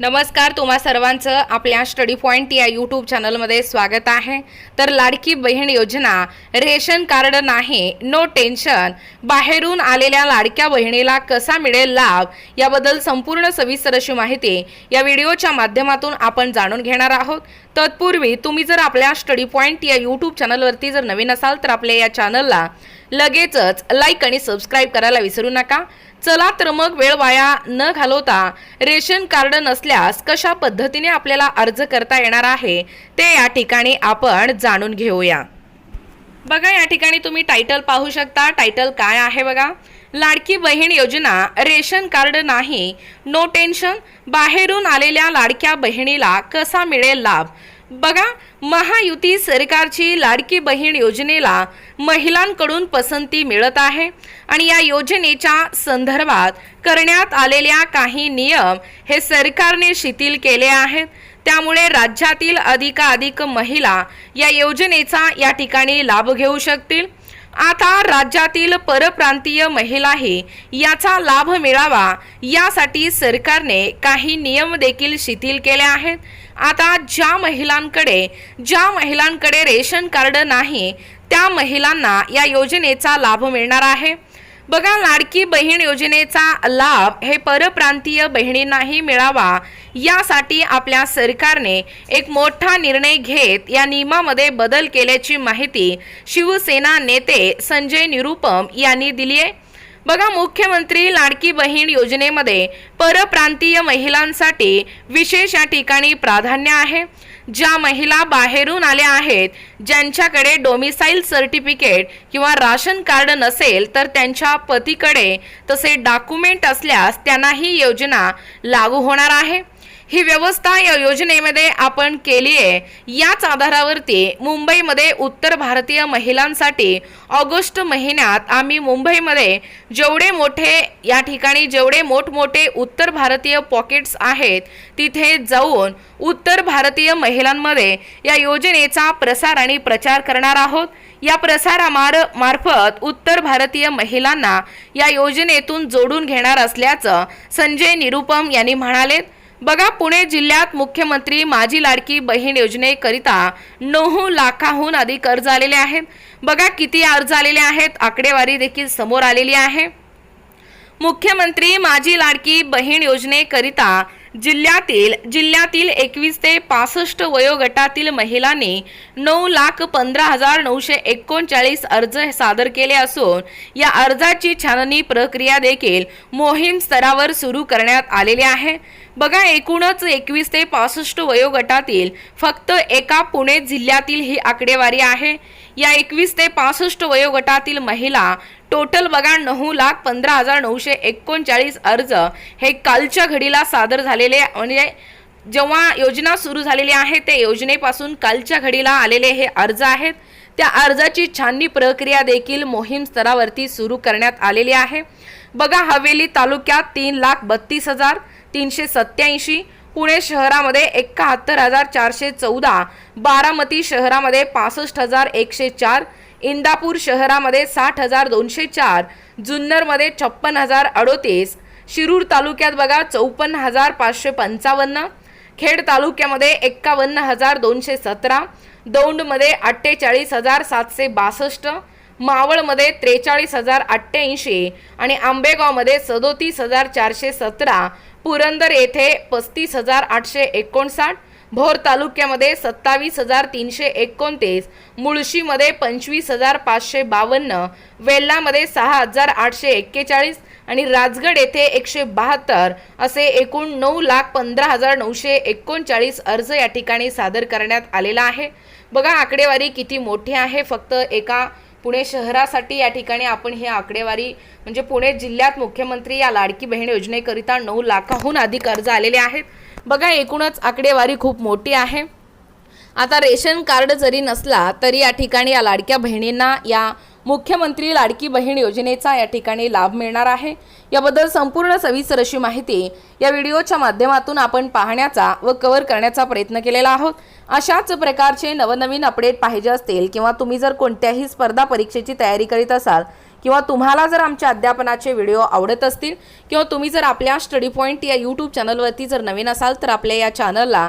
नमस्कार तुम्हा सर्वांचं आपल्या स्टडी पॉईंट या यूट्यूब चॅनलमध्ये स्वागत आहे. तर लाडकी बहीण योजना रेशन कार्ड नाही नो टेन्शन. बाहेरून आलेल्या लाडक्या बहिणीला कसा मिळेल लाभ? याबद्दल संपूर्ण सविस्तर अशी माहिती या व्हिडिओच्या माध्यमातून आपण जाणून घेणार आहोत. तत्पूर्वी तुम्ही जर आपल्या स्टडी पॉईंट या यूट्यूब चॅनलवरती जर नवीन असाल तर आपल्या या चॅनलला लगेचच लाईक आणि सबस्क्राईब करायला विसरू नका. चला तर मग वेळ वाया न घालवता रेशन कार्ड नसल्यास कशा पद्धतीने आपल्याला अर्ज करता येणार आहे ते या ठिकाणी आपण जाणून घेऊया. बघा या ठिकाणी तुम्ही टायटल पाहू शकता. टायटल काय आहे बघा? लाडकी बहीण योजना रेशन कार्ड नाही नो टेन्शन बाहेरून आलेल्या लाडक्या बहिणीला कसा मिळेल लाभ? बघा महायुती सरकारची लाडकी बहीण योजनेला महिलांकडून पसंती मिळत आहे आणि या योजनेच्या संदर्भात करण्यात आलेल्या काही नियम हे सरकारने शिथिल केले आहेत. त्यामुळे राज्यातील अधिकाधिक महिला या योजनेचा या ठिकाणी लाभ घेऊ शकतील. आता राज्यातील परप्रांतीय महिलाही याचा लाभ मिळावा यासाठी सरकारने काही नियम देखील शिथिल केले आहेत. आता ज्या महिलांकडे ज्या महिलांकडे रेशन कार्ड नाही त्या महिलांना या योजनेचा लाभ मिळणार आहे. बघा लाडकी बहीण योजनेचा लाभ हे परप्रांतीय बहिणींनाही मिळावा यासाठी आपल्या सरकारने एक मोठा निर्णय घेत या नियमामध्ये बदल केल्याची माहिती शिवसेना नेते संजय निरुपम यांनी दिली आहे. बघा मुख्यमंत्री लाडकी बहीण योजनेमध्ये परप्रांतीय महिलांसाठी विशेष या ठिकाणी प्राधान्य आहे. ज्या महिला बाहेरून आल्या आहेत ज्यांच्याकडे डोमिसाईल सर्टिफिकेट किंवा राशन कार्ड नसेल तर त्यांच्या पतीकडे तसे डॉक्युमेंट असल्यास त्यांना ही योजना लागू होणार आहे. ही व्यवस्था या योजनेमध्ये आपण केली आहे. याच आधारावरती मुंबईमध्ये उत्तर भारतीय महिलांसाठी ऑगस्ट महिन्यात आम्ही मुंबईमध्ये जेवढे मोठे या ठिकाणी जेवढे मोठमोठे उत्तर भारतीय पॉकेट्स आहेत तिथे जाऊन उत्तर भारतीय महिलांमध्ये या योजनेचा प्रसार आणि प्रचार करणार आहोत. या प्रसारामार मार्फत उत्तर भारतीय महिलांना या योजनेतून जोडून घेणार असल्याचं संजय निरुपम यांनी म्हणालेत. बघा पुणे जिल्ह्यात मुख्यमंत्री माझी लाडकी बहीण योजनेकरिता नऊ लाखाहून अधिक अर्ज आलेले आहेत. बघा किती अर्ज आलेले आहेत. आकडेवारी देखील समोर आलेली आहे. मुख्यमंत्री माझी लाडकी बहीण योजनेकरिता जिल्ह्यातील जिल्ह्यातील एकवीस ते पासष्ट वयोगटातील महिलांनी नऊ लाख पंधरा हजार नऊशे एकोणचाळीस अर्ज सादर केले असून या अर्जाची छाननी प्रक्रिया देखील मोहीम स्तरावर सुरू करण्यात आलेली आहे. बघा एकूणच एकवीस ते पासष्ट वयोगटातील फक्त एका पुणे जिल्ह्यातील ही आकडेवारी आहे. या एकवीस ते पासष्ट वयोगटातील महिला टोटल बघा नऊ लाख पंधरा हजार नऊशे एकोणचाळीस अर्ज हे कालच्या घडीला सादर झालेले म्हणजे जेव्हा योजना सुरू झालेली आहे ते योजनेपासून कालच्या घडीला आलेले हे अर्ज आहेत. त्या अर्जाची छाननी प्रक्रिया देखील मोहीम स्तरावरती सुरू करण्यात आलेली आहे. बघा हवेली तालुक्यात तीन लाख बत्तीस हजार तीनशे सत्याऐंशी पुणे शहरामध्ये एकाहत्तर हजार चारशे चौदा बारामती शहरामध्ये पासष्ट हजार एकशे चार इंदापूर शहरामध्ये साठ हजार दोनशे चार जुन्नरमध्ये छप्पन हजार अडोतीस शिरूर तालुक्यात बघा चौपन्न हजार पाचशे पंचावन्न खेड तालुक्यामध्ये एक्कावन्न हजार दोनशे सतरा दौंडमध्ये अठ्ठेचाळीस हजार सातशे बासष्ट मावळमध्ये त्रेचाळीस हजार अठ्ठ्याऐंशी आणि आंबेगावमध्ये सदोतीस हजार चारशे सतरा पुरंदर येथे पस्तीस हजार आठशे एकोणसाठ भोर तालुक्यामध्ये सत्तावीस हजार तीनशे एकोणतीस मुळशीमध्ये पंचवीस हजार पाचशे बावन्न वेल्लामध्ये सहा हजार आठशे एक्केचाळीस आणि राजगड येथे एकशे बहात्तर असे एकूण नऊ लाख पंधरा हजार नऊशे एकोणचाळीस अर्ज या ठिकाणी सादर करण्यात आलेला आहे. बघा आकडेवारी किती मोठी आहे. फक्त एका पुणे शहरासाठी या ठिकाणी आपण ही आकडेवारी म्हणजे पुणे जिल्ह्यात मुख्यमंत्री या लाडकी बहीण योजनेकरिता नऊ लाखाहून अधिक अर्ज आलेले आहेत. बघा एकूणच आकडेवारी खूप मोठी आहे. आता रेशन कार्ड जरी नसला तरी या ठिकाणी या लाडक्या बहिणींना या मुख्यमंत्री लाडकी बहीण योजनेचा या ठिकाणी लाभ मिळणार आहे. याबद्दल संपूर्ण सविस्तर अशी माहिती या व्हिडिओच्या माध्यमातून आपण पाहण्याचा व कव्हर करण्याचा प्रयत्न केलेला आहोत. अशाच प्रकारचे नवनवीन अपडेट पाहिजे असतील किंवा तुम्ही जर कोणत्याही स्पर्धा परीक्षेची तयारी करीत असाल किंवा तुम्हाला जर आमच्या अध्यापनाचे व्हिडिओ आवडत असतील किंवा तुम्ही जर आपल्या स्टडी पॉईंट या यूट्यूब चॅनलवरती जर नवीन असाल तर आपल्या या चॅनलला